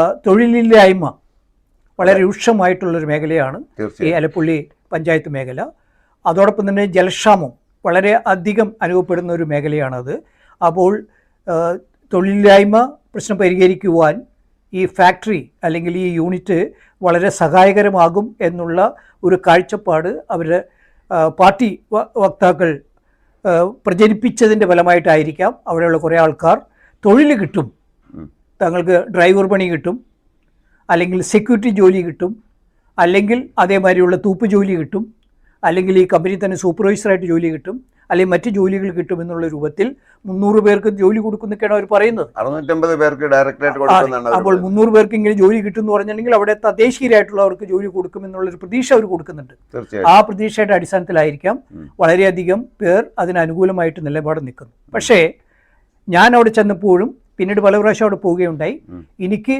തൊഴിലില്ലായ്മ വളരെ രൂക്ഷമായിട്ടുള്ളൊരു മേഖലയാണ് ഈ അലപ്പുള്ളി പഞ്ചായത്ത് മേഖല. അതോടൊപ്പം തന്നെ ജലക്ഷാമം വളരെ അധികം അനുഭവപ്പെടുന്ന ഒരു മേഖലയാണത്. അപ്പോൾ തൊഴിലില്ലായ്മ പ്രശ്നം പരിഹരിക്കുവാൻ ഈ ഫാക്ടറി അല്ലെങ്കിൽ ഈ യൂണിറ്റ് വളരെ സഹായകരമാകും എന്നുള്ള ഒരു കാഴ്ചപ്പാട് അവർ പാർട്ടി വക്താക്കൾ പ്രചരിപ്പിച്ചതിന്റെ ഫലമായിട്ടായിരിക്കാം അവിടെയുള്ള കുറേ ആൾക്കാർ തൊഴിൽ കിട്ടും തങ്ങൾക്ക് ഡ്രൈവർ പണി കിട്ടും അല്ലെങ്കിൽ സെക്യൂരിറ്റി ജോലി കിട്ടും അല്ലെങ്കിൽ അതേമാതിരിയുള്ള തൂപ്പ് ജോലി കിട്ടും അല്ലെങ്കിൽ ഈ കമ്പനി തന്നെ സൂപ്പർവൈസറായിട്ട് ജോലി കിട്ടും അല്ലെങ്കിൽ മറ്റ് ജോലികൾ കിട്ടും എന്നുള്ള രൂപത്തിൽ മുന്നൂറ് പേർക്ക് ജോലി കൊടുക്കുന്നൊക്കെയാണ് അവർ പറയുന്നത്. അറുന്നൂറ്റമ്പത് പേർക്ക് അപ്പോൾ മുന്നൂറ് പേർക്ക് ഇങ്ങനെ ജോലി കിട്ടും എന്ന് പറഞ്ഞിട്ടുണ്ടെങ്കിൽ അവിടെ തദ്ദേശീയരായിട്ടുള്ളവർക്ക് ജോലി കൊടുക്കും എന്നുള്ള ഒരു പ്രതീക്ഷ അവർ കൊടുക്കുന്നുണ്ട്. ആ പ്രതീക്ഷയുടെ അടിസ്ഥാനത്തിലായിരിക്കാം. വളരെയധികം പേർ അതിനനുകൂലമായിട്ട് നിലപാട് നിൽക്കുന്നു. പക്ഷേ ഞാൻ അവിടെ ചെന്നപ്പോഴും പിന്നീട് പല പ്രാവശ്യം അവിടെ പോവുകയുണ്ടായി. എനിക്ക്